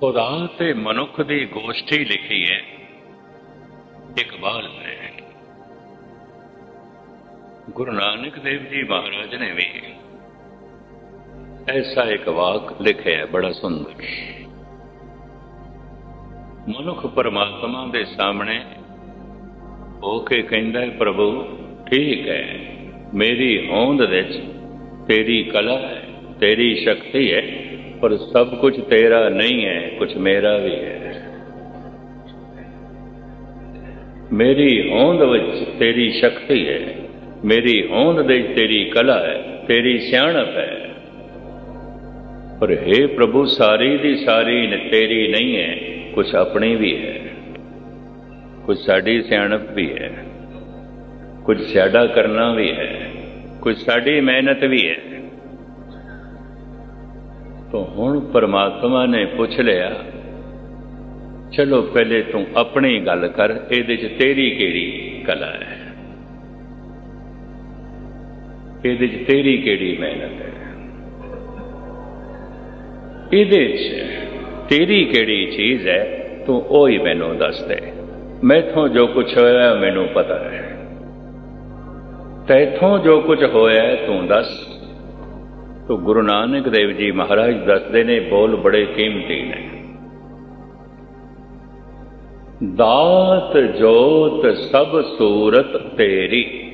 ਖੁਦਾ ਤੇ ਮਨੁੱਖ ਦੀ ਗੋਸ਼ਟੀ ਲਿਖੀ ਹੈ। ਇਕਬਾਲ ਨੇ ਗੁਰੂ ਨਾਨਕ ਦੇਵ ਜੀ ਮਹਾਰਾਜ ਨੇ ਵੀ ਐਸਾ ਇੱਕ ਵਾਕ ਲਿਖਿਆ ਬੜਾ ਸੁੰਦਰ। ਮਨੁੱਖ ਪਰਮਾਤਮਾ ਦੇ ਸਾਹਮਣੇ ਹੋ ਕੇ ਕਹਿੰਦਾ ਹੈ, ਪ੍ਰਭੂ, ਠੀਕ ਹੈ। ਮੇਰੀ ਹੋਂਦ ਵਿੱਚ ਤੇਰੀ ਕਲਾ ਹੈ, ਤੇਰੀ ਸ਼ਕਤੀ ਹੈ। ਪਰ ਸਭ ਕੁਝ ਤੇਰਾ ਨਹੀਂ ਹੈ ਕੁਝ ਮੇਰਾ ਵੀ ਹੈ ਮੇਰੀ ਹੋਂਦ ਵਿੱਚ ਤੇਰੀ ਸ਼ਕਤੀ ਹੈ ਮੇਰੀ ਹੋਂਦ ਦੇ ਤੇਰੀ ਕਲਾ ਹੈ ਤੇਰੀ ਸਿਆਣਪ ਹੈ ਪਰ हे ਪ੍ਰਭੂ ਸਾਰੀ ਦੀ ਸਾਰੀ ਨ- ਤੇਰੀ ਨਹੀਂ ਹੈ ਕੁਝ ਆਪਣੀ ਵੀ ਹੈ ਕੁਝ ਸਾਡੀ ਸਿਆਣਪ ਵੀ ਹੈ ਕੁਝ ਸਾਡਾ ਕਰਨਾ ਵੀ ਹੈ ਕੁਝ ਸਾਡੀ ਮਿਹਨਤ ਵੀ ਹੈ ਤਾਂ ਹੁਣ ਪਰਮਾਤਮਾ ਨੇ ਪੁੱਛ ਲਿਆ, ਚਲੋ ਪਹਿਲੇ ਤੂੰ ਆਪਣੀ ਗੱਲ ਕਰ, ਇਹਦੇ 'ਚ ਤੇਰੀ ਕਿਹੜੀ ਕਲਾ ਹੈ? ਇਹਦੇ 'ਚ ਤੇਰੀ ਕਿਹੜੀ ਮਿਹਨਤ ਹੈ? ਇਹਦੇ 'ਚ ਤੇਰੀ ਕਿਹੜੀ ਚੀਜ਼ ਹੈ? ਤੂੰ ਉਹ ਹੀ ਮੈਨੂੰ ਦੱਸ ਦੇ। ਮੈਥੋਂ ਜੋ ਕੁਝ ਹੋਇਆ ਮੈਨੂੰ ਪਤਾ ਹੈ। ਤੈਥੋਂ ਜੋ ਕੁਝ ਹੋਇਆ ਤੂੰ ਦੱਸ। ਤੋ ਗੁਰੂ ਨਾਨਕ ਦੇਵ ਜੀ ਮਹਾਰਾਜ ਦੱਸਦੇ ਨੇ, ਬੋਲ ਬੜੇ ਕੀਮਤੀ ਨੇ। ਦਾਤ ਜੋਤ ਸਭ ਸੂਰਤ ਤੇਰੀ।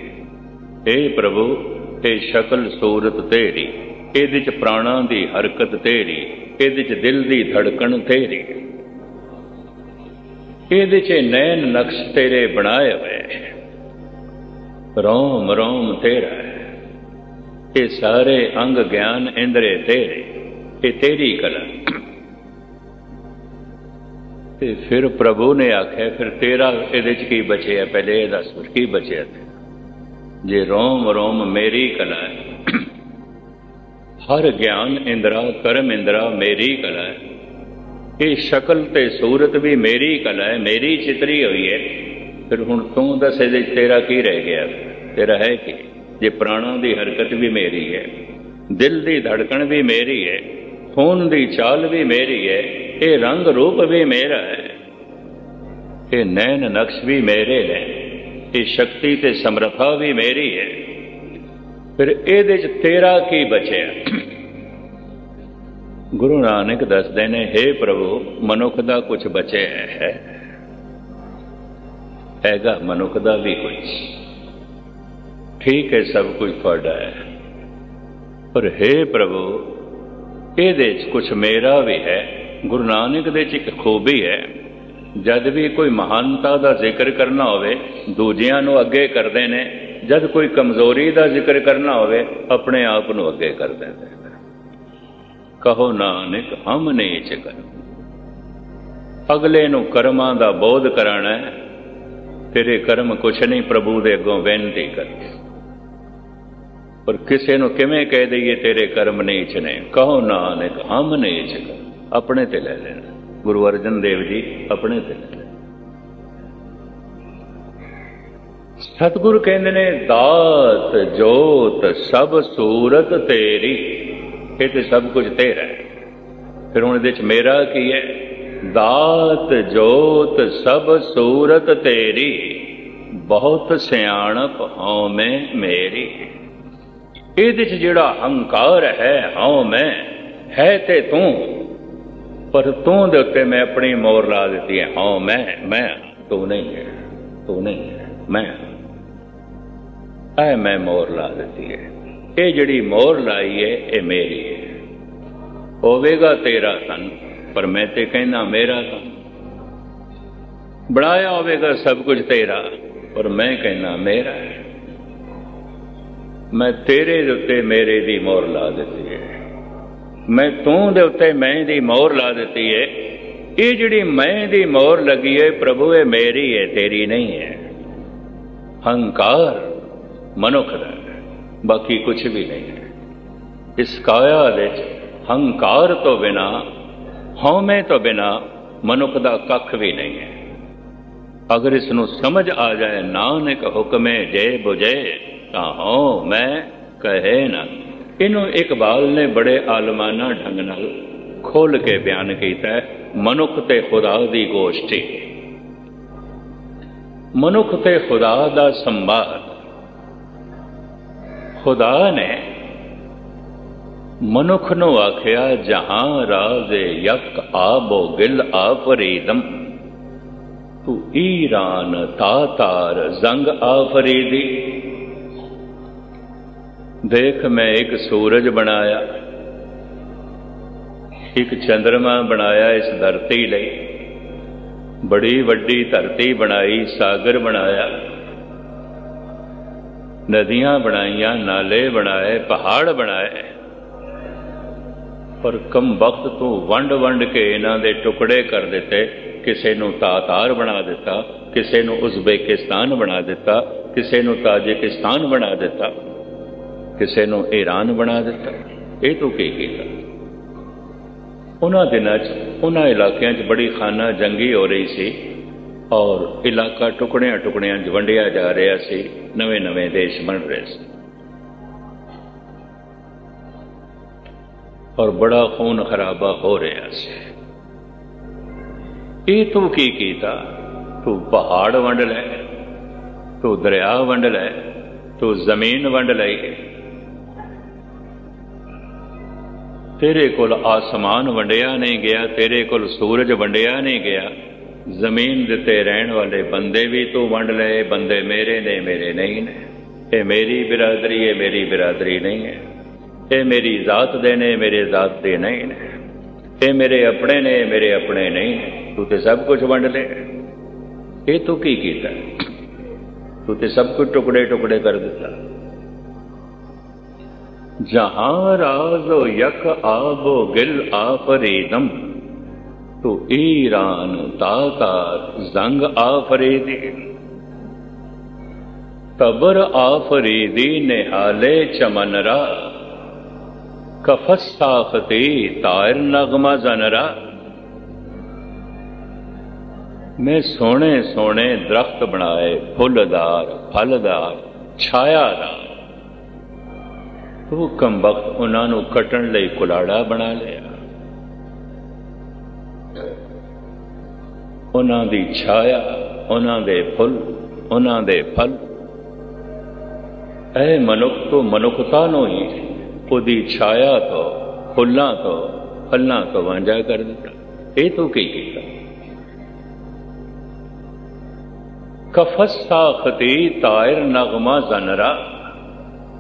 ਏ ਪ੍ਰਭੂ ਤੇ ਸ਼ਕਲ ਸੂਰਤ ਤੇਰੀ। ਇਹਦੇ ਚ ਪ੍ਰਾਣਾਂ ਦੀ ਹਰਕਤ ਤੇਰੀ, ਇਹਦੇ ਚ ਦਿਲ ਦੀ ਧੜਕਣ ਤੇਰੀ। ਇਹਦੇ ਚ ਨੈਣ ਨਕਸ਼ ਤੇਰੇ ਬਣਾਏ ਹੋਏ। ਰੋਮ ਰੋਮ ਤੇਰਾ ਇਹ ਸਾਰੇ ਅੰਗ ਗਿਆਨ ਇੰਦਰੇ ਤੇਰੇ, ਇਹ ਤੇਰੀ ਕਲਾ। ਤੇ ਫਿਰ ਪ੍ਰਭੂ ਨੇ ਆਖਿਆ, ਫਿਰ ਤੇਰਾ ਇਹਦੇ ਚ ਕੀ ਬਚਿਆ? ਪਹਿਲੇ ਇਹ ਦੱਸ ਕੀ ਬਚਿਆ ਤੇ ਜੇ ਰੋਮ ਰੋਮ ਮੇਰੀ ਕਲਾ ਹੈ। ਹਰ ਗਿਆਨ ਇੰਦਰਾ, ਕਰਮ ਇੰਦਰਾ ਮੇਰੀ ਕਲਾ ਹੈ। ਇਹ ਸ਼ਕਲ ਤੇ ਸੂਰਤ ਵੀ ਮੇਰੀ ਕਲਾ ਹੈ, ਮੇਰੀ ਚਿਤਰੀ ਹੋਈ ਹੈ। ਫਿਰ ਹੁਣ ਤੂੰ ਦੱਸ ਇਹਦੇ 'ਚ ਤੇਰਾ ਕੀ ਰਹਿ ਗਿਆ? ਤੇਰਾ ਹੈ ਕੀ? ਜੇ ਪ੍ਰਾਣਾਂ ਦੀ ਹਰਕਤ ਵੀ ਮੇਰੀ ਹੈ, ਦਿਲ ਦੀ ਧੜਕਣ ਵੀ ਮੇਰੀ ਹੈ, ਖੂਨ ਦੀ ਚਾਲ ਵੀ ਮੇਰੀ ਹੈ, ਇਹ ਰੰਗ ਰੂਪ ਵੀ ਮੇਰਾ ਹੈ, ਇਹ ਨੈਣ ਨਕਸ਼ ਵੀ ਮੇਰੇ ਨੇ, ਇਹ ਸ਼ਕਤੀ ਤੇ ਸਮਰੱਥਾ ਵੀ ਮੇਰੀ ਹੈ। ਫਿਰ ਇਹਦੇ 'ਚ ਤੇਰਾ ਕੀ ਬਚਿਆ? ਗੁਰੂ ਨਾਨਕ ਦੱਸਦੇ ਨੇ हे ਪ੍ਰਭੂ, ਮਨੁੱਖ ਦਾ ਕੁਝ ਬਚਿਆ ਹੈ। ਹੈਗਾ ਮਨੁੱਖ ਦਾ ਵੀ ਕੁਝ ਠੀਕ ਹੈ, ਸਭ ਕੁਝ ਤੁਹਾਡਾ ਹੈ। ਪਰ हे ਪ੍ਰਭੂ, ਇਹਦੇ 'ਚ ਕੁਝ ਮੇਰਾ ਵੀ ਹੈ, ਗੁਰੂ ਨਾਨਕ ਦੇ 'ਚ ਇੱਕ ਖੂਬੀ ਹੈ। ਜਦ ਵੀ ਕੋਈ ਮਹਾਨਤਾ ਦਾ ਜ਼ਿਕਰ ਕਰਨਾ ਹੋਵੇ, ਦੂਜਿਆਂ ਨੂੰ ਅੱਗੇ ਕਰਦੇ ਨੇ, ਜਦ ਕੋਈ ਕਮਜ਼ੋਰੀ ਦਾ ਜ਼ਿਕਰ ਕਰਨਾ ਹੋਵੇ, ਆਪਣੇ ਆਪ ਨੂੰ ਅੱਗੇ ਕਰ ਦਿੰਦੇ ਨੇ। ਕਹੋ, ਨਾਨਕ, ਹਮ ਨੇ ਕਰ ਅਗਲੇ ਨੂੰ ਕਰਮਾਂ ਦਾ ਬੋਧ ਕਰਾਣਾ ਹੈ, ਤੇਰੇ ਕਰਮ ਕੁਛ ਨਹੀਂ, ਪ੍ਰਭੂ ਦੇ ਅੱਗੋਂ ਬੇਨਤੀ ਕਰਦੇ ਪਰ ਕਿਸੇ ਨੂੰ ਕਿਵੇਂ ਕਹਿ ਦਈਏ ਤੇਰੇ ਕਰਮ ਨੀਚ ਨੇ? ਕਹੋ ਨਾਨਕ, ਹਮ ਨੀਚ ਕਰ। ਆਪਣੇ ਤੇ ਲੈ ਲੈਣਾ। ਗੁਰੂ ਅਰਜਨ ਦੇਵ ਜੀ ਆਪਣੇ ਤੇ ਲੈ ਲੈਣਾ। ਕਹਿੰਦੇ ਨੇ, ਦਾਤ ਜੋਤ ਸਭ ਸੂਰਤ ਤੇਰੀ। ਇਹ ਤੇ ਸਭ ਕੁਝ ਤੇਰਾ ਹੈ। ਫਿਰ ਹੁਣ ਇਹਦੇ ਚ ਮੇਰਾ ਕੀ ਹੈ? ਦਾਤ ਜੋਤ ਸਭ ਸੂਰਤ ਤੇਰੀ। ਬਹੁਤ ਸਿਆਣਪ ਹਉ ਮੈਂ ਮੇਰੀ। ਇਹਦੇ ਚ ਜਿਹੜਾ ਹੰਕਾਰ ਹੈ ਹਉ ਮੈਂ, ਹੈ ਤੇ ਤੂੰ। ਪਰ ਤੂੰ ਦੇ ਉੱਤੇ ਮੈਂ ਆਪਣੀ ਮੋਹਰ ਲਾ ਦਿੱਤੀ ਹੈ ਹਉ ਮੈਂ ਮੈਂ, ਤੂੰ ਨਹੀਂ ਹੈ, ਤੂੰ ਨਹੀਂ ਹੈ, ਮੈਂ। ਐ ਮੈਂ ਮੋਹਰ ਲਾ ਦਿੱਤੀ ਹੈ। ਇਹ ਜਿਹੜੀ ਮੋਹਰ ਲਾਈ ਹੈ, ਇਹ ਮੇਰੀ ਹੈ। ਹੋਵੇਗਾ ਤੇਰਾ ਤਨ ਪਰ ਮੈਂ ਤੇ ਕਹਿੰਦਾ ਮੇਰਾ ਤਨ ਬਣਾਇਆ ਹੋਵੇਗਾ ਸਭ ਕੁਝ ਤੇਰਾ, ਪਰ ਮੈਂ ਕਹਿੰਦਾ ਮੇਰਾ ਹੈ। ਮੈਂ ਤੇਰੇ ਦੇ ਉੱਤੇ ਮੇਰੇ ਦੀ ਮੋਹਰ ਲਾ ਦਿੱਤੀ ਹੈ। ਮੈਂ ਤੂੰ ਦੇ ਉੱਤੇ ਮੈਂ ਦੀ ਮੋਹਰ ਲਾ ਦਿੱਤੀ ਹੈ। ਇਹ ਜਿਹੜੀ ਮੈਂ ਦੀ ਮੋਹਰ ਲੱਗੀ ਹੈ, ਪ੍ਰਭੂ, ਇਹ ਮੇਰੀ ਹੈ, ਤੇਰੀ ਨਹੀਂ ਹੈ। ਹੰਕਾਰ ਮਨੁੱਖ ਦਾ ਬਾਕੀ ਕੁਝ ਵੀ ਨਹੀਂ ਹੈ। ਇਸ ਕਾਇਆ ਵਿੱਚ ਹੰਕਾਰ ਤੋਂ ਬਿਨਾ, ਹਉਮੈ ਤੋਂ ਬਿਨਾ ਮਨੁੱਖ ਦਾ ਕੱਖ ਵੀ ਨਹੀਂ ਹੈ। ਅਗਰ ਇਸ ਨੂੰ ਸਮਝ ਆ ਜਾਏ, ਨਾਨਕ ਹੁਕਮੇ ਜੇ 부 ਜੇ ਮੈਂ ਕਹੇ ਨਾ। ਇਹਨੂੰ ਇਕਬਾਲ ਨੇ ਬੜੇ ਆਲਮਾਨਾ ਢੰਗ ਨਾਲ ਖੋਲ ਕੇ ਬਿਆਨ ਕੀਤਾ ਮਨੁੱਖ ਤੇ ਖੁਦਾ ਦੀ ਗੋਸ਼ਟੀ। ਮਨੁੱਖ ਤੇ ਖੁਦਾ ਦਾ ਸੰਵਾਦ। ਖੁਦਾ ਨੇ ਮਨੁੱਖ ਨੂੰ ਆਖਿਆ, ਜਹਾਂ ਰਾਜ਼ੇ ਯਕ ਆਬੋ ਗਿਲ ਆਫਰੀਦਮ। ਤੂੰ ਈਰਾਨ ਤਾਤਾਰ ਜ਼ੰਗ ਆਫਰੀਦੀ। ਦੇਖ ਮੈਂ ਇੱਕ ਸੂਰਜ ਬਣਾਇਆ, ਇੱਕ ਚੰ드ਰਮਾ ਬਣਾਇਆ ਇਸ ਧਰਤੀ ਲਈ। ਬੜੀ ਵੱਡੀ ਧਰਤੀ ਬਣਾਈ, ਸਾਗਰ ਬਣਾਇਆ। ਨਦੀਆਂ ਬਣਾਈਆਂ, ਨਾਲੇ ਬਣਾਏ, ਪਹਾੜ ਬਣਾਏ। ਪਰ ਕਮ ਵਕਤ ਤੋਂ ਵੰਡ ਵੰਡ ਕੇ ਇਹਨਾਂ ਦੇ ਟੁਕੜੇ ਕਰ ਦਿੱਤੇ। ਕਿਸੇ ਨੂੰ ਤਾਤਾਰ ਬਣਾ ਦਿੱਤਾ, ਕਿਸੇ ਨੂੰ ਉਜ਼ਬੇਕਿਸਤਾਨ ਬਣਾ ਦਿੱਤਾ, ਕਿਸੇ ਨੂੰ ਤਾਜਿਕਿਸਤਾਨ ਬਣਾ ਦਿੱਤਾ। ਕਿਸੇ ਨੂੰ ਈਰਾਨ ਬਣਾ ਦਿੱਤਾ। ਇਹ ਤੂੰ ਕੀ ਕੀਤਾ? ਉਹਨਾਂ ਦਿਨਾਂ 'ਚ ਉਹਨਾਂ ਇਲਾਕਿਆਂ 'ਚ ਬੜੀ ਖਾਨਾ ਜੰਗੀ ਹੋ ਰਹੀ ਸੀ ਔਰ ਇਲਾਕਾ ਟੁਕੜਿਆਂ ਟੁਕੜਿਆਂ 'ਚ ਵੰਡਿਆ ਜਾ ਰਿਹਾ ਸੀ ਨਵੇਂ ਨਵੇਂ ਦੇਸ਼ ਬਣ ਰਹੇ ਸੀ। ਔਰ ਬੜਾ ਖੂਨ ਖਰਾਬਾ ਹੋ ਰਿਹਾ ਸੀ। ਇਹ ਤੂੰ ਕੀ ਕੀਤਾ? ਤੂੰ ਪਹਾੜ ਵੰਡ ਲੈ ਤੂੰ ਦਰਿਆ ਵੰਡ ਲੈ ਤੂੰ ਜ਼ਮੀਨ ਵੰਡ ਲਈ। ਤੇਰੇ ਕੋਲ ਆਸਮਾਨ ਵੰਡਿਆ ਨਹੀਂ ਗਿਆ, ਤੇਰੇ ਕੋਲ ਸੂਰਜ ਵੰਡਿਆ ਨਹੀਂ ਗਿਆ। ਜ਼ਮੀਨ ਦਿੱਤੇ ਰਹਿਣ ਵਾਲੇ ਬੰਦੇ ਵੀ ਤੂੰ ਵੰਡ ਲਏ ਬੰਦੇ ਮੇਰੇ ਨੇ, ਮੇਰੇ ਨਹੀਂ ਨੇ। ਇਹ ਮੇਰੀ ਬਿਰਾਦਰੀ ਹੈ ਮੇਰੀ ਬਿਰਾਦਰੀ ਨਹੀਂ ਹੈ। ਇਹ ਮੇਰੀ ਜ਼ਾਤ ਦੇ ਨੇ, ਮੇਰੇ ਜ਼ਾਤ ਦੇ ਨਹੀਂ ਨੇ। ਇਹ ਮੇਰੇ ਆਪਣੇ ਨੇ, ਮੇਰੇ ਆਪਣੇ ਨਹੀਂ ਨੇ। ਤੂੰ ਤੇ ਸਭ ਕੁਝ ਵੰਡ ਲੈ ਇਹ ਤੂੰ ਕੀ ਕੀਤਾ? ਤੂੰ ਤੇ ਸਭ ਕੁਝ ਟੁਕੜੇ ਟੁਕੜੇ ਕਰ ਦਿੱਤਾ। ਜਹਾਂ ਰਾਜ਼ੋ ਯਕ ਆਬੋ ਗਿਲ ਆਫਰੀਦਮ ਤੋ ਈਰਾਨ ਤਾਕਾਰ ਜ਼ੰਗ ਆਫਰੀਦੀ ਤਬਰ ਆਫਰੀਦੀ ਨਿਹਾਲੇ ਚਮਨਰਾ ਕਫਸ ਸਾਖਤੀ ਤਾਇਰ ਨਗਮਾ ਜ਼ਨਰਾ ਮੈਂ ਸੋਹਣੇ ਸੋਹਣੇ ਦਰਖਤ ਬਣਾਏ ਫੁੱਲਦਾਰ ਫਲਦਾਰ ਛਾਇਆਦਾਰ ਤੂੰ ਕਮ ਉਹਨਾਂ ਨੂੰ ਕੱਟਣ ਲਈ ਕੁਲਾੜਾ ਬਣਾ ਲਿਆ। ਉਹਨਾਂ ਦੀ ਛਾਇਆ, ਉਹਨਾਂ ਦੇ ਫੁੱਲ, ਉਹਨਾਂ ਦੇ ਫਲ। ਐ ਮਨੁੱਖ ਤੋਂ ਮਨੁੱਖਤਾ ਨੂੰ ਹੀ ਉਹਦੀ ਛਾਇਆ ਤੋਂ, ਫੁੱਲਾਂ ਤੋਂ, ਫਲਾਂ ਤੋਂ ਵਾਂਝਾ ਕਰ ਦਿੱਤਾ। ਇਹ ਤੂੰ ਕੀ ਕੀਤਾ? ਕਫਸ ਸਾਖਤੀ ਤਾਇਰ ਨਗਮਾ ਜ਼ਨਰਾ।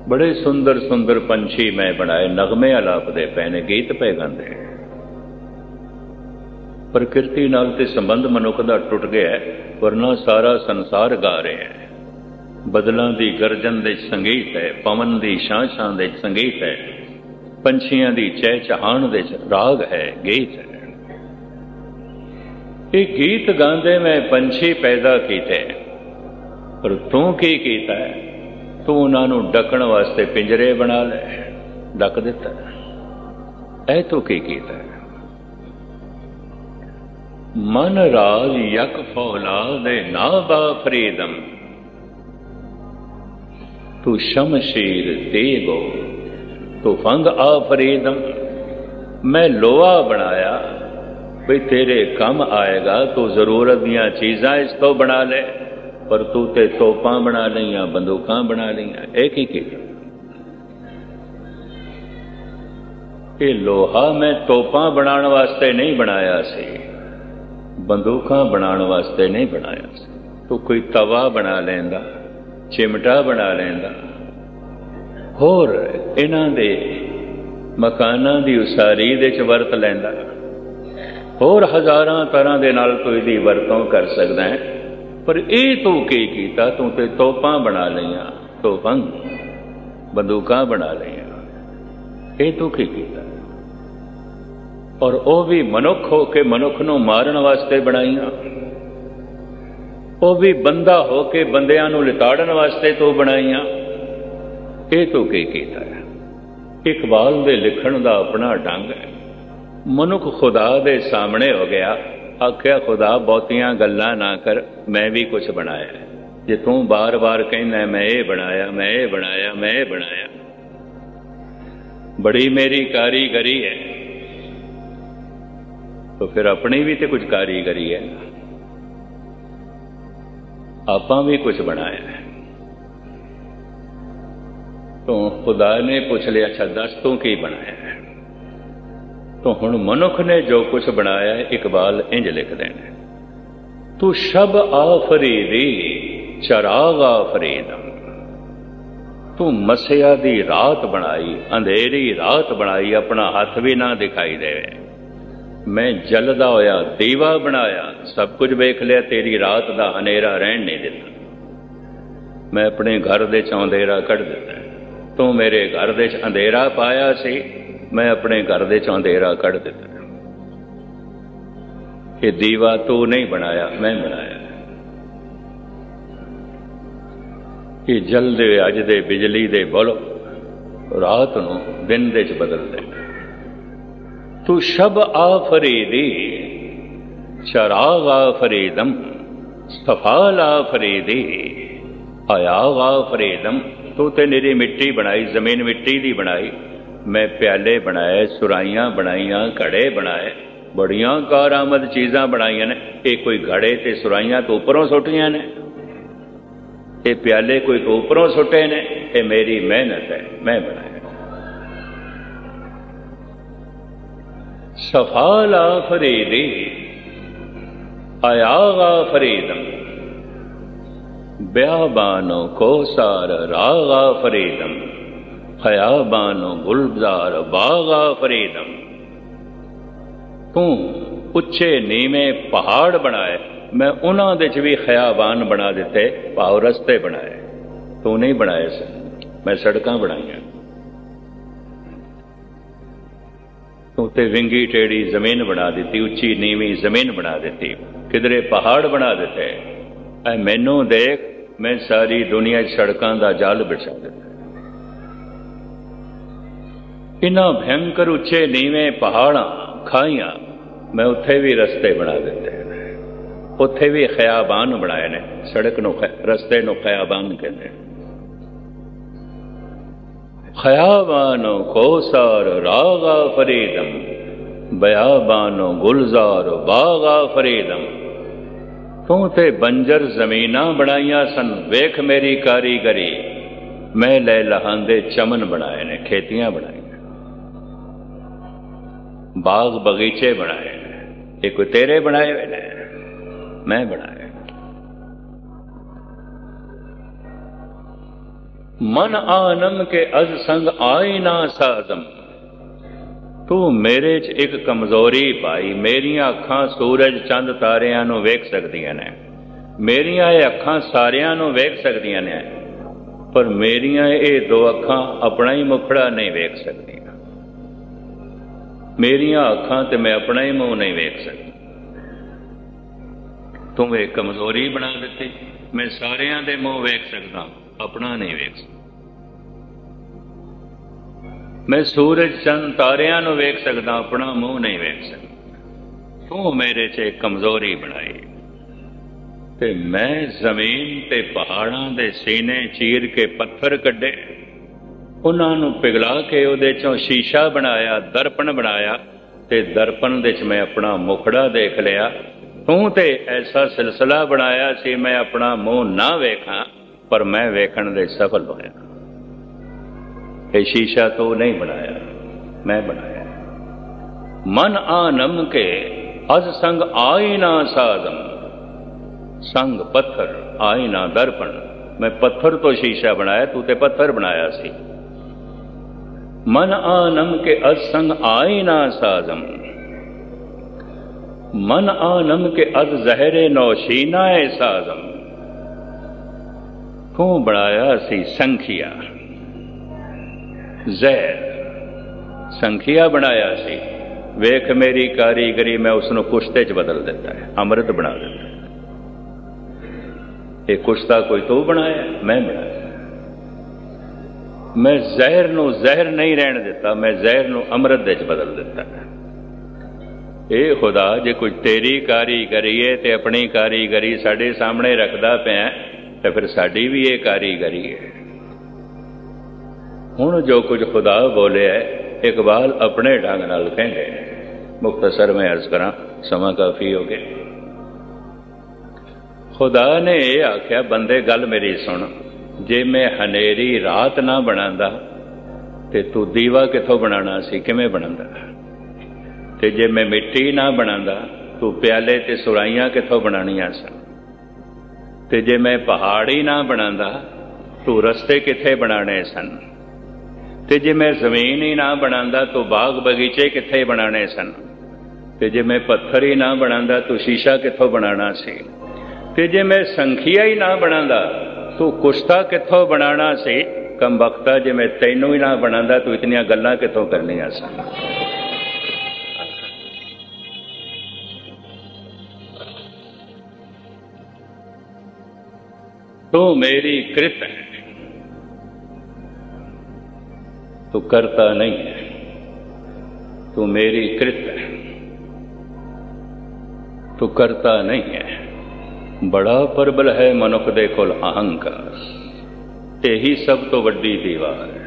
ਬੜੇ ਸੁੰਦਰ ਸੁੰਦਰ ਪੰਛੀ ਮੈਂ ਬਣਾਏ, ਨਗਮੇ ਆਲਾਪਦੇ ਪਏ ਨੇ ਗੀਤ ਪਏ ਗਾਉਂਦੇ ਪ੍ਰਕਿਰਤੀ ਨਾਲ ਤੇ ਸੰਬੰਧ ਮਨੁੱਖ ਦਾ ਟੁੱਟ ਗਿਆ ਵਰਨਾ ਸਾਰਾ ਸੰਸਾਰ ਗਾ ਰਿਹਾ ਹੈ। ਬਦਲਾਂ ਦੀ ਗਰਜਨ ਦੇ ਸੰਗੀਤ ਹੈ, ਪਵਨ ਦੀ ਛਾਂ ਛਾਂ ਦੇ ਸੰਗੀਤ ਹੈ। ਪੰਛੀਆਂ ਦੀ ਚਹਿ ਦੇ ਰਾਗ ਹੈ, ਗੀਤ ਹੈ। ਇਹ ਗੀਤ ਗਾਉਂਦੇ ਮੈਂ ਪੰਛੀ ਪੈਦਾ ਕੀਤੇ ਪਰ ਤੂੰ ਕੀ ਕੀਤਾ ਹੈ? ਤੂੰ ਉਹਨਾਂ ਨੂੰ ਡੱਕਣ ਵਾਸਤੇ ਪਿੰਜਰੇ ਬਣਾ ਲੈ। ਡੱਕ ਦਿੱਤਾ। ਐ ਤੂੰ ਕੀ ਕੀਤਾ? ਮਨ ਰਾਜ ਯਕ ਫੌਲਾ ਦੇ ਨਾ ਬਾ ਫਰੀਦਮ। ਤੂੰ ਸ਼ਮਸ਼ੀਰ ਦੇਗੋ ਤੂੰ ਫੰਗ ਆ ਫਰੀਦਮ। ਮੈਂ ਲੋਹਾ ਬਣਾਇਆ। ਵੀ ਤੇਰੇ ਕੰਮ ਆਏਗਾ, ਤੂੰ ਜ਼ਰੂਰਤ ਦੀਆਂ ਚੀਜ਼ਾਂ ਇਸ ਤੋਂ ਬਣਾ ਲੈ। ਪਰ ਤੂੰ ਤੇ ਤੋਪਾਂ ਬਣਾ ਲਈਆਂ, ਬੰਦੂਕਾਂ ਬਣਾ ਲਈਆਂ। ਇਹ ਕੀ ਕੀਤਾ ਇਹ ਲੋਹਾ ਮੈਂ ਤੋਪਾਂ ਬਣਾਉਣ ਵਾਸਤੇ ਨਹੀਂ ਬਣਾਇਆ ਸੀ। ਬੰਦੂਕਾਂ ਬਣਾਉਣ ਵਾਸਤੇ ਨਹੀਂ ਬਣਾਇਆ ਸੀ। ਤੂੰ ਕੋਈ ਤਵਾ ਬਣਾ ਲੈਂਦਾ, ਚਿਮਟਾ ਬਣਾ ਲੈਂਦਾ। ਹੋਰ ਇਹਨਾਂ ਦੇ ਮਕਾਨਾਂ ਦੀ ਉਸਾਰੀ ਦੇ ਚ ਵਰਤ ਲੈਂਦਾ। ਹੋਰ ਹਜ਼ਾਰਾਂ ਤਰ੍ਹਾਂ ਦੇ ਨਾਲ ਤੂੰ ਇਹਦੀ ਵਰਤੋਂ ਕਰ ਸਕਦਾ ਹੈ। ਪਰ ਇਹ ਤੂੰ ਕੀ ਕੀਤਾ? ਤੂੰ ਤੇ ਤੋਪਾਂ ਬਣਾ ਲਈਆਂ। ਤੋਪਾਂ ਬੰਦੂਕਾਂ ਬਣਾ ਲਈਆਂ। ਇਹ ਤੂੰ ਕੀ ਕੀਤਾ? ਔਰ ਉਹ ਵੀ ਮਨੁੱਖ ਹੋ ਕੇ ਮਨੁੱਖ ਨੂੰ ਮਾਰਨ ਵਾਸਤੇ ਬਣਾਈਆਂ। ਉਹ ਵੀ ਬੰਦਾ ਹੋ ਕੇ ਬੰਦਿਆਂ ਨੂੰ ਲਿਤਾੜਨ ਵਾਸਤੇ ਤੂੰ ਬਣਾਈਆਂ। ਇਹ ਤੂੰ ਕੀ ਕੀਤਾ ਹੈ? ਇਕਬਾਲ ਦੇ ਲਿਖਣ ਦਾ ਆਪਣਾ ਢੰਗ ਹੈ। ਮਨੁੱਖ ਖੁਦਾ ਦੇ ਸਾਹਮਣੇ ਹੋ ਗਿਆ। ਆਖਿਆ ਖੁਦਾ ਬਹੁਤੀਆਂ ਗੱਲਾਂ ਨਾ ਕਰ ਮੈਂ ਵੀ ਕੁਝ ਬਣਾਇਆ ਜੇ ਤੂੰ ਬਾਰ-ਬਾਰ ਕਹਿੰਦਾ ਮੈਂ ਇਹ ਬਣਾਇਆ ਮੈਂ ਇਹ ਬਣਾਇਆ ਮੈਂ ਇਹ ਬਣਾਇਆ ਬੜੀ ਮੇਰੀ ਕਾਰੀਗਰੀ ਹੈ ਤਾਂ ਫਿਰ ਆਪਣੀ ਵੀ ਤੇ ਕੁਝ ਕਾਰੀਗਰੀ ਹੈ ਆਪਾਂ ਵੀ ਕੁਝ ਬਣਾਇਆ ਹੈ ਤਾਂ ਖੁਦਾ ਨੇ ਪੁੱਛ ਲਿਆ ਅੱਛਾ ਦੱਸ ਤੂੰ ਕੀ ਬਣਾਇਆ ਹੈ ਤਾਂ ਹੁਣ ਮਨੁੱਖ ਨੇ ਜੋ ਕੁਝ ਬਣਾਇਆ ਹੈ ਇਕਬਾਲ ਇੰਜ ਲਿਖ ਨੇ ਤੂੰ ਸ਼ਬ ਆਫਰੀਦੀ ਚਰਾਗ ਆਫਰੀਦਮ ਤੂੰ ਮਸਿਆ ਦੀ ਰਾਤ ਬਣਾਈ ਅੰਧੇਰੀ ਰਾਤ ਬਣਾਈ ਆਪਣਾ ਹੱਥ ਵੀ ਨਾ ਦਿਖਾਈ ਦੇਵੇ ਮੈਂ ਜਲਦਾ ਹੋਇਆ ਦੀਵਾ ਬਣਾਇਆ ਸਭ ਕੁਝ ਵੇਖ ਲਿਆ ਤੇਰੀ ਰਾਤ ਦਾ ਹਨੇਰਾ ਰਹਿਣ ਨਹੀਂ ਦਿੱਤਾ ਮੈਂ ਆਪਣੇ ਘਰ ਦੇ ਚ ਅੰਧੇਰਾ ਕੱਢ ਦਿੱਤਾ ਤੂੰ ਮੇਰੇ ਘਰ ਦੇ ਚ ਅੰਧੇਰਾ ਪਾਇਆ ਸੀ ਮੈਂ ਆਪਣੇ ਘਰ ਦੇ ਚ ਅੰਧੇਰਾ ਕੱਢ ਦਿੱਤਾ। ਇਹ ਦੀਵਾ ਤੂੰ ਨਹੀਂ ਬਣਾਇਆ, ਮੈਂ ਬਣਾਇਆ। ਇਹ ਜਲਦੇ ਅੱਜ ਦੇ, ਬਿਜਲੀ ਦੇ ਬਲ ਰਾਤ ਨੂੰ ਦਿਨ ਦੇ ਚ ਬਦਲਦੇ ਤੂੰ ਸ਼ਬ ਆਫਰੀਦੀ ਚਰਾਗ ਆਫਰੀਦਮ ਸਫਾਲ ਆਫਰੀਦੀ ਆਯਾਗ ਆਫਰੀਦਮ ਤੂੰ ਤੇ ਮੇਰੀ ਮਿੱਟੀ ਬਣਾਈ, ਜ਼ਮੀਨ ਮਿੱਟੀ ਦੀ ਬਣਾਈ। ਮੈਂ ਪਿਆਲੇ ਬਣਾਏ, ਸੁਰਾਈਆਂ ਬਣਾਈਆਂ, ਘੜੇ ਬਣਾਏ। ਬੜੀਆਂ ਕਾਰਾਮਦ ਚੀਜ਼ਾਂ ਬਣਾਈਆਂ ਨੇ। ਇਹ ਕੋਈ ਘੜੇ ਤੇ ਸੁਰਾਈਆਂ ਤੋਂ ਉੱਪਰੋਂ ਸੁੱਟੀਆਂ ਨੇ। ਇਹ ਪਿਆਲੇ ਕੋਈ ਤੋਂ ਉੱਪਰੋਂ ਸੁੱਟੇ ਨੇ। ਇਹ ਮੇਰੀ ਮਿਹਨਤ ਹੈ, ਮੈਂ ਬਣਾਇਆ। ਸਫਾਲਾ ਫਰੀਦੀ ਆਯਾਗਾ ਫਰੀਦਮ। ਬਿਆਬਾਨੋ ਕੋਸਾਰ ਰਾਗਾ ਫਰੀਦਮ। ਖਿਆਬਾਨੋ ਗੁਲਜ਼ਾਰ ਬਾਗਾ ਫਰੀਦਮ। ਤੂੰ ਉੱਚੇ ਨੀਵੇਂ ਪਹਾੜ ਬਣਾਏ, ਮੈਂ ਉਹਨਾਂ ਦੇ ਚ ਵੀ ਖਿਆਬਾਨ ਬਣਾ ਦਿੱਤੇ, ਭਾਵ ਰਸਤੇ ਬਣਾਏ। ਤੂੰ ਨਹੀਂ ਬਣਾਏ ਸਨ, ਮੈਂ ਸੜਕਾਂ ਬਣਾਈਆਂ। ਤੂੰ ਤੇ ਵਿੰਗੀ ਟੇੜੀ ਜ਼ਮੀਨ ਬਣਾ ਦਿੱਤੀ, ਉੱਚੀ ਨੀਵੀਂ ਜ਼ਮੀਨ ਬਣਾ ਦਿੱਤੀ, ਕਿਧਰੇ ਪਹਾੜ ਬਣਾ ਦਿੱਤੇ। ਐ ਮੈਨੂੰ ਦੇਖ, ਮੈਂ ਸਾਰੀ ਦੁਨੀਆ 'ਚ ਸੜਕਾਂ ਦਾ ਜਾਲ ਵਿਛਾ ਦਿੱਤਾ। ਇਨਾ ਭਯੰਕਰ ਉੱਚੇ ਨੀਵੇਂ ਪਹਾੜਾਂ ਖਾਈਆਂ, ਮੈਂ ਉੱਥੇ ਵੀ ਰਸਤੇ ਬਣਾ ਦਿੱਤੇ ਉੱਥੇ ਵੀ ਖਿਆਬਾਨ ਬਣਾਏ ਨੇ, ਸੜਕ ਨੂੰ ਰਸਤੇ ਨੂੰ ਖਿਆਬਾਨ ਕਹਿੰਦੇ ਖਿਆਬਾਨੋ ਕੋਸਰ ਰਾਗਾ ਫਰੀਦਮ, ਬਿਆਬਾਨੋ ਗੁਲਜ਼ਾਰ ਬਾਗਾ ਫਰੀਦਮ। ਤੂੰ ਤੇ ਬੰਜਰ ਜ਼ਮੀਨਾਂ ਬਣਾਈਆਂ ਸਨ, ਵੇਖ ਮੇਰੀ ਕਾਰੀਗਰੀ। ਮੈਂ ਲੈ ਲਹਾਂਦੇ ਚਮਨ ਬਣਾਏ ਨੇ, ਖੇਤੀਆਂ ਬਣਾਈਆਂ। ਬਾਗ ਬਗੀਚੇ ਬਣਾਏ ਇਹ ਕੋਈ ਤੇਰੇ ਬਣਾਏ ਹੋਏ ਨੇ? ਮੈਂ ਬਣਾਇਆ ਮਨ ਆਨਮ ਕੇ ਅਜ ਸੰਗ ਆਈ ਨਾ ਸਾਜ਼ਮ। ਤੂੰ ਮੇਰੇ 'ਚ ਇੱਕ ਕਮਜ਼ੋਰੀ ਪਾਈ। ਮੇਰੀਆਂ ਅੱਖਾਂ ਸੂਰਜ ਚੰਦ ਤਾਰਿਆਂ ਨੂੰ ਵੇਖ ਸਕਦੀਆਂ ਨੇ। ਮੇਰੀਆਂ ਇਹ ਅੱਖਾਂ ਸਾਰਿਆਂ ਨੂੰ ਵੇਖ ਸਕਦੀਆਂ ਨੇ। ਪਰ ਮੇਰੀਆਂ ਇਹ ਦੋ ਅੱਖਾਂ ਆਪਣਾ ਹੀ ਮੁਖੜਾ ਨਹੀਂ ਵੇਖ ਸਕਦੀਆਂ। ਮੇਰੀਆਂ ਅੱਖਾਂ ਤੇ ਮੈਂ ਆਪਣਾ ਹੀ ਮੂੰਹ ਨਹੀਂ ਵੇਖ ਸਕਦਾ। ਤੂੰ ਇਹ ਕਮਜ਼ੋਰੀ ਬਣਾ ਦਿੱਤੀ, ਮੈਂ ਸਾਰਿਆਂ ਦੇ ਮੂੰਹ ਵੇਖ ਸਕਦਾ, ਆਪਣਾ ਨਹੀਂ ਵੇਖ ਸਕਦਾ। ਮੈਂ ਸੂਰਜ, ਚੰਦ, ਤਾਰਿਆਂ ਨੂੰ ਵੇਖ ਸਕਦਾ, ਆਪਣਾ ਮੂੰਹ ਨਹੀਂ ਵੇਖ ਸਕਦਾ। ਤੂੰ ਮੇਰੇ 'ਚ ਕਮਜ਼ੋਰੀ ਬਣਾਈ। ਤੇ ਮੈਂ ਜ਼ਮੀਨ ਤੇ ਪਹਾੜਾਂ ਦੇ ਸੀਨੇ ਚੀਰ ਕੇ ਪੱਥਰ ਕੱਢੇ। ਉਹਨਾਂ ਨੂੰ ਪਿਘਲਾ ਕੇ ਉਹਦੇ ਚੋਂ ਸ਼ੀਸ਼ਾ ਬਣਾਇਆ, ਦਰਪਣ ਬਣਾਇਆ ਤੇ ਦਰਪਣ ਦੇ 'ਚ ਮੈਂ ਆਪਣਾ ਮੁਖੜਾ ਦੇਖ ਲਿਆ। ਤੂੰ ਤੇ ਐਸਾ ਸਿਲਸਿਲਾ ਬਣਾਇਆ ਸੀ ਮੈਂ ਆਪਣਾ ਮੂੰਹ ਨਾ ਵੇਖਾਂ, ਪਰ ਮੈਂ ਵੇਖਣ ਦੇ ਸਫਲ ਹੋਇਆ। ਇਹ ਸ਼ੀਸ਼ਾ ਤੋਂ ਨਹੀਂ ਬਣਾਇਆ, ਮੈਂ ਬਣਾਇਆ। ਮਨ ਆਨਮ ਕੇ ਅਜ ਸੰਗ ਨਾ ਸਾਜ਼ਮ ਸੰਗ ਪੱਥਰ ਆਈ ਨਾ ਦਰਪਣ। ਮੈਂ ਪੱਥਰ ਤੋਂ ਸ਼ੀਸ਼ਾ ਬਣਾਇਆ, ਤੂੰ ਤੇ ਪੱਥਰ ਬਣਾਇਆ ਸੀ। ਮਨ ਆਨਮ ਕੇ ਅਜ ਸੰਗ ਆਇਨਾ ਸਾਜ਼ਮ ਮਨ ਆਨਮ ਕੇ ਅਦ ਜ਼ਹਿਰੇ ਨੌਸ਼ੀਨਾ ਏ ਸਾਜ਼ਮ ਤੂੰ ਬਣਾਇਆ ਸੀ ਸੰਖਿਆ? ਜ਼ਹਿਰ। ਸੰਖਿਆ ਬਣਾਇਆ ਸੀ। ਵੇਖ ਮੇਰੀ ਕਾਰੀਗਰੀ, ਮੈਂ ਉਸ ਨੂੰ ਕੁਸ਼ਤੇ 'ਚ ਬਦਲ ਦਿੱਤਾ ਹੈ। ਅੰਮ੍ਰਿਤ ਬਣਾ ਦਿੱਤਾ ਇਹ ਕੁਸ਼ਤਾ ਕੋਈ ਤੂੰ ਬਣਾਇਆ, ਮੈਂ ਬਣਾਇਆ। ਮੈਂ ਜ਼ਹਿਰ ਨੂੰ ਜ਼ਹਿਰ ਨਹੀਂ ਰਹਿਣ ਦਿੱਤਾ, ਮੈਂ ਜ਼ਹਿਰ ਨੂੰ ਅੰਮ੍ਰਿਤ ਦੇ 'ਚ ਬਦਲ ਦਿੱਤਾ। ਇਹ ਖੁਦਾ, ਜੇ ਕੁਝ ਤੇਰੀ ਕਾਰੀਗਰੀ ਹੈ ਤੇ ਆਪਣੀ ਕਾਰੀਗਰੀ ਸਾਡੇ ਸਾਹਮਣੇ ਰੱਖਦਾ ਪਿਆ, ਤੇ ਫਿਰ ਸਾਡੀ ਵੀ ਇਹ ਕਾਰੀਗਰੀ ਹੈ ਹੁਣ ਜੋ ਕੁਝ ਖੁਦਾ ਬੋਲਿਆ ਇਕਬਾਲ ਆਪਣੇ ਢੰਗ ਨਾਲ ਕਹਿੰਦੇ ਮੁਖਤਸਰ ਮੈਂ ਅਰਜ਼ ਕਰਾਂ, ਸਮਾਂ ਕਾਫੀ ਹੋ ਗਿਆ। ਖੁਦਾ ਨੇ ਇਹ ਆਖਿਆ, ਬੰਦੇ ਗੱਲ ਮੇਰੀ ਸੁਣ। ਜੇ ਮੈਂ ਹਨੇਰੀ ਰਾਤ ਨਾ ਬਣਾਉਂਦਾ, ਤੇ ਤੂੰ ਦੀਵਾ ਕਿੱਥੋਂ ਬਣਾਉਣਾ ਸੀ? ਕਿਵੇਂ ਬਣਾਉਂਦਾ? ਤੇ ਜੇ ਮੈਂ ਮਿੱਟੀ ਨਾ ਬਣਾਉਂਦਾ, ਤੂੰ ਪਿਆਲੇ ਤੇ ਸੁਰਾਈਆਂ ਕਿੱਥੋਂ ਬਣਾਉਣੀਆਂ ਸਨ? ਤੇ ਜੇ ਮੈਂ ਪਹਾੜੀ ਨਾ ਬਣਾਉਂਦਾ, ਤੂੰ ਰਸਤੇ ਕਿੱਥੇ ਬਣਾਣੇ ਸਨ? ਤੇ ਜੇ ਮੈਂ ਜ਼ਮੀਨ ਹੀ ਨਾ ਬਣਾਉਂਦਾ, ਤੂੰ ਬਾਗ ਬਗੀਚੇ ਕਿੱਥੇ ਬਣਾਣੇ ਸਨ? ਤੇ ਜੇ ਮੈਂ ਪੱਥਰ ਹੀ ਨਾ ਬਣਾਉਂਦਾ, ਤੂੰ ਸ਼ੀਸ਼ਾ ਕਿੱਥੋਂ ਬਣਾਉਣਾ ਸੀ? ਤੇ ਜੇ ਮੈਂ ਸੰਖੀਆ ਹੀ ਨਾ ਬਣਾਉਂਦਾ ਤੂੰ ਕੁਸ਼ਤਾ ਕਿੱਥੋਂ ਬਣਾਣਾ ਸੀ? ਕੰਬਖਤਾ ਜੇ ਮੈਂ ਤੈਨੂੰ ਹੀ ਨਾ ਬਣਾਉਂਦਾ, ਤੂੰ ਇਤਨੀਆਂ ਗੱਲਾਂ ਕਿੱਥੋਂ ਕਰਨੀਆਂ ਸਨ? ਤੂੰ ਮੇਰੀ ਕਿਰਤ ਹੈ। ਤੂੰ ਕਰਤਾ ਨਹੀਂ ਹੈ। ਤੂੰ ਮੇਰੀ ਕਿਰਤ ਹੈ। ਤੂੰ ਕਰਤਾ ਨਹੀਂ ਹੈ। ਬੜਾ ਪਰਬਲ ਹੈ ਮਨੁੱਖ ਦੇ ਕੋਲ ਅਹੰਕਾਰ। ਇਹੀ ਸਭ ਤੋਂ ਵੱਡੀ ਦੀਵਾਰ ਹੈ।